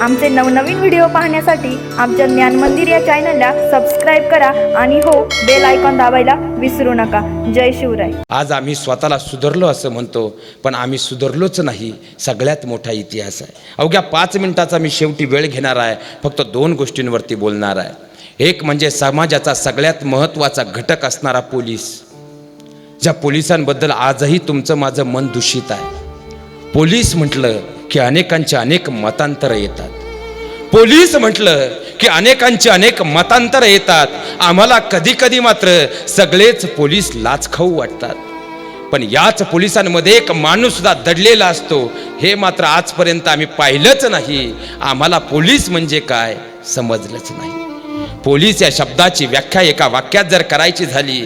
आमचे नवनवीन व्हिडिओ पाहण्यासाठी आमच्या ज्ञान मंदिर या चॅनलला सबस्क्राईब करा आणि हो बेल आयकॉन दाबायला विसरू नका. जय शिवराय. आज आम्ही स्वतःला सुधारलो असं म्हणतो पण आम्ही सुधारलोच नाही. सगळ्यात मोठा इतिहास आहे. अवघ्या पाच मिनिटाचा मी शेवटी वेळ घेणार आहे. फक्त दोन गोष्टींवरती बोलणार आहे. एक म्हणजे समाजाचा सगळ्यात महत्त्वाचा घटक असणारा पोलीस. ज्या पोलिसांबद्दल आजही तुमचं माझं मन दूषित आहे. पोलीस म्हटलं की अनेकांचे अनेक मतांतर येतात. पोलीस म्हटलं की अनेकांचे अनेक मतांतर येतात. आम्हाला कधी कधी मात्र सगळेच पोलीस लाचखाऊ वाटतात. पण याच पोलिसांमध्ये एक माणूस सुद्धा दडलेला असतो. हे मात्र आजपर्यंत आम्ही पाहिलंच नाही. आम्हाला पोलीस म्हणजे काय समजलंच नाही. पोलीस या शब्दाची व्याख्या एका वाक्यात जर करायची झाली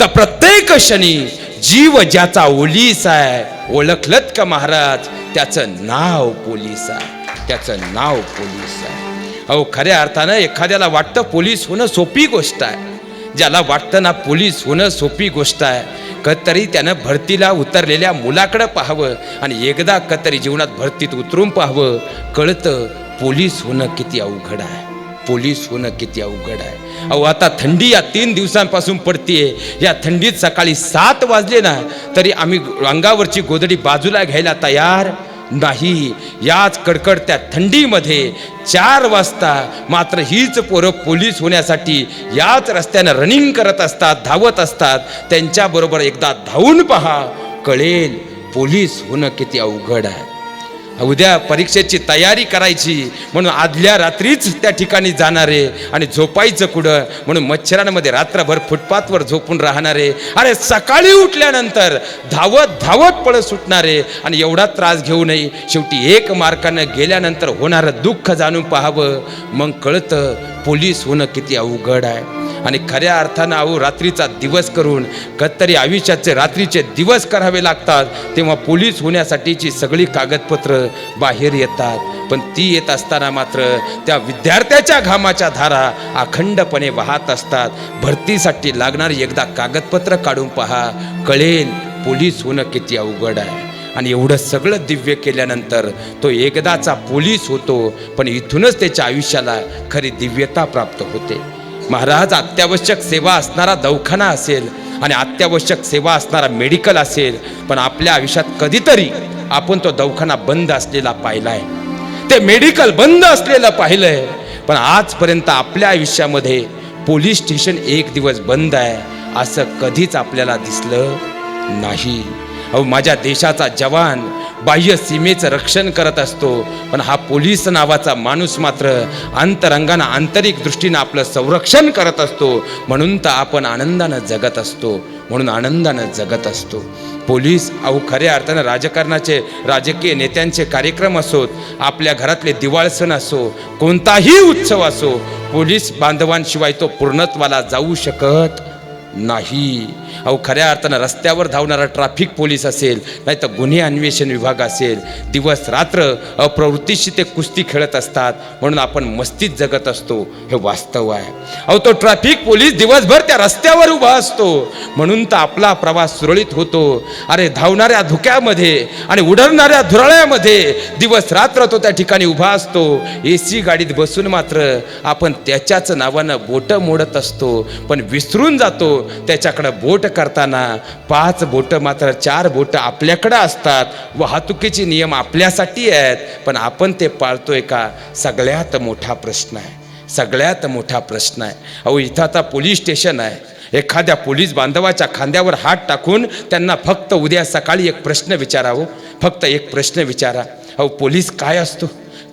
तर प्रत्येक क्षणी जीव ज्याचा ओलीस आहे ओळखलत का महाराज? त्याचं नाव पोलीस आहे. त्याचं नाव पोलीस आहे. अहो खऱ्या अर्थानं एखाद्याला वाटतं पोलीस होणं सोपी गोष्ट आहे. ज्याला वाटतं ना पोलीस होणं सोपी गोष्ट आहे. कतरी त्यानं भरतीला उतरलेल्या मुलाकडं पाहावं आणि एकदा कतरी जीवनात भरतीत उतरून पाहावं. कळतं पोलीस होणं किती अवघड आहे. पोलीस होणं किती अवघड आहे. अहो आता थंडी या तीन दिवसांपासून पडतीये. या थंडीत सकाळी सात वाजले ना तरी आम्ही अंगावरची गोदडी बाजूला घ्यायला तयार नाही. याच कडकडत्या थंडीमध्ये चार वाजता मात्र हीच पोरं पोलीस होण्यासाठी याच रस्त्यानं रनिंग करत असतात धावत असतात. त्यांच्याबरोबर एकदा धावून पहा. कळेल पोलीस होणं किती अवघड आहे. उद्या परीक्षेची तयारी करायची. म्हणून आदल्या रात्रीच त्या ठिकाणी जाणारे आणि झोपायचं कुठं? म्हणून मच्छरांमध्ये रात्रभर फुटपाथवर झोपून राहणारे. अरे सकाळी उठल्यानंतर धावत धावत पळत सुटणारे आणि एवढा त्रास घेऊ नये. शेवटी एक मार्कानं गेल्यानंतर होणारं दुःख जाणून पाहावं. मग कळतं पोलीस होणं किती अवघड आहे. आणि खऱ्या अर्थानं अहो रात्रीचा दिवस करून कधीतरी आयुष्याचे रात्रीचे दिवस करावे लागतात तेव्हा पोलीस होण्यासाठीची सगळी कागदपत्र बाहेर येतात. पण ती येत असताना मात्र त्या विद्यार्थ्याच्या घामाच्या धारा अखंडपणे वाहत असतात. भरतीसाठी लागणारी एकदा कागदपत्र काढून पहा. कळेल पोलीस होणं किती अवघड आहे. आणि एवढं सगळं दिव्य केल्यानंतर तो एकदाचा पोलीस होतो पण इथूनच त्याच्या आयुष्याला खरी दिव्यता प्राप्त होते. महाराज अत्यावश्यक सेवा असणारा दवाखाना असेल आणि अत्यावश्यक सेवा असणारा मेडिकल असेल पण आपल्या आयुष्यात कधीतरी आपण तो दवाखाना बंद असलेला पाहिलाय. ते मेडिकल बंद असलेलं पाहिलंय पण आजपर्यंत आपल्या आयुष्यामध्ये पोलीस स्टेशन एक दिवस बंद आहे असं कधीच आपल्याला दिसलं नाही. अहो माझ्या देशाचा जवान बाह्य सीमेचं रक्षण करत असतो. पण हा पोलीस नावाचा माणूस मात्र अंतरंगानं आंतरिक दृष्टीनं आपलं संरक्षण करत असतो. म्हणून तर आपण आनंदानं जगत असतो. म्हणून आनंदानं जगत असतो. पोलीस अहो खऱ्या अर्थानं राजकारणाचे राजकीय नेत्यांचे कार्यक्रम असोत आपल्या घरातले दिवाळ सण असो कोणताही उत्सव असो पोलीस बांधवांशिवाय तो पूर्णत्वाला जाऊ शकत नाही. अहो खऱ्या अर्थानं रस्त्यावर धावणारा ट्रॅफिक पोलीस असेल नाही तर गुन्हे अन्वेषण विभाग असेल दिवस रात्र अप्रवृत्तीशी ते कुस्ती खेळत असतात म्हणून आपण मस्तीत जगत असतो हे वास्तव आहे. अहो तो ट्रॅफिक पोलीस दिवसभर त्या रस्त्यावर उभा असतो म्हणून तर आपला प्रवास सुरळीत होतो. अरे धावणाऱ्या धुक्यामध्ये आणि उडवणाऱ्या धुराळ्यामध्ये दिवस रात्र तो त्या ठिकाणी उभा असतो. ए सी गाडीत बसून मात्र आपण त्याच्याच नावानं बोटं मोडत असतो पण विसरून जातो त्याच्याकडं बोट करताना पाच बोटं मात्र चार बोटं आपल्याकडं असतात. वाहतुकीचे नियम आपल्यासाठी आहेत. पण आपण ते पाळतोय का? सगळ्यात मोठा प्रश्न आहे. सगळ्यात मोठा प्रश्न आहे. अहो इथं आता पोलीस स्टेशन आहे. एखाद्या पोलीस बांधवाच्या खांद्यावर हात टाकून त्यांना फक्त उद्या सकाळी एक प्रश्न विचारावं हो. फक्त एक प्रश्न विचारा. अहो पोलीस काय असतो?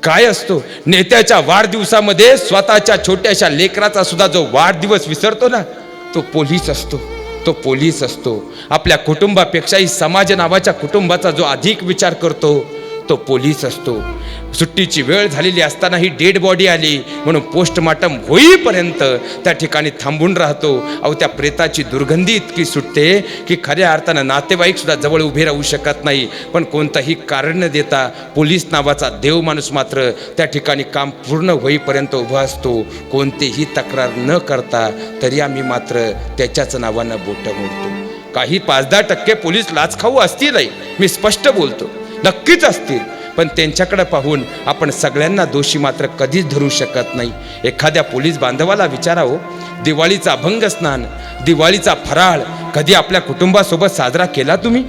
काय असतो? नेत्याच्या वाढदिवसामध्ये स्वतःच्या छोट्याशा लेकराचा सुद्धा जो वाढदिवस विसरतो ना तो पोलीस असतो तो पोलीस असतो. आपल्या कुटुंबापेक्षाही समाज नावाच्या कुटुंबाचा जो अधिक विचार करतो तो पोलीस असतो. सुट्टीची वेळ झालेली असतानाही डेड बॉडी आली म्हणून पोस्टमार्टम होईपर्यंत त्या ठिकाणी थांबून राहतो. अहो त्या प्रेताची दुर्गंधी इतकी सुटते की खऱ्या अर्थानं नातेवाईक सुद्धा जवळ उभे राहू शकत नाही. पण कोणतंही कारण न देता पोलीस नावाचा देव माणूस मात्र त्या ठिकाणी काम पूर्ण होईपर्यंत उभा असतो. कोणतेही तक्रार न करता तरी आम्ही मात्र त्याच्याच नावानं बोटं मोडतो. काही पाच दहा टक्के पोलीस लाचखाऊ असतीलही मी स्पष्ट बोलतो. नक्कीच असतील. पण त्यांच्याकडे पाहून आपण सगळ्यांना दोषी मात्र कधीच धरू शकत नाही. एखाद्या पोलीस बांधवाला विचारावं दिवाळीचा अभंग स्नान दिवाळीचा फराळ कधी आपल्या कुटुंबासोबत साजरा केला तुम्ही?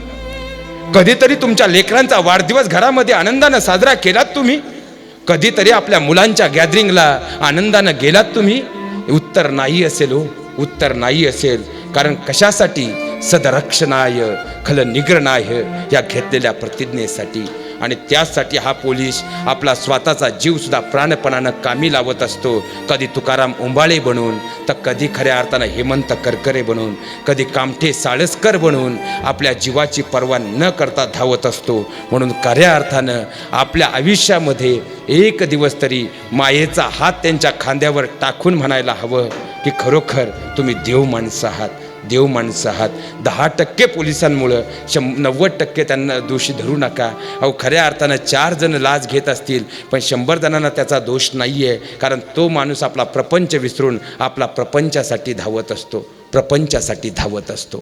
कधीतरी तुमच्या लेकरांचा वाढदिवस घरामध्ये आनंदानं साजरा केलात तुम्ही? कधीतरी आपल्या मुलांच्या गॅदरिंगला आनंदानं गेलात तुम्ही? उत्तर नाही असेल हो उत्तर नाही असेल. कारण कशासाठी? सदरक्षणाय खल निग्रणाय या घेतलेल्या प्रतिज्ञेसाठी. आणि त्यासाठी हा पोलीस आपला स्वतःचा जीवसुद्धा प्राणपणानं कामी लावत असतो. कधी तुकाराम उंबाळे बनून तर कधी खऱ्या अर्थानं हेमंत करकरे बनून कधी कामठे साळसकर बनून आपल्या जीवाची पर्वा न करता धावत असतो. म्हणून खऱ्या अर्थानं आपल्या आयुष्यामध्ये एक दिवस तरी मायेचा हात त्यांच्या खांद्यावर टाकून म्हणायला हवं की खरोखर तुम्ही देव माणसं आहात. देव माणसं आहात. दहा टक्के पोलिसांमुळं शं नव्वद टक्के त्यांना दोषी धरू नका. अहो खऱ्या अर्थानं चार जण लाच घेत असतील पण शंभर जणांना त्याचा दोष नाही आहे कारण तो माणूस आपला प्रपंच विसरून आपला प्रपंचासाठी धावत असतो. प्रपंचासाठी धावत असतो.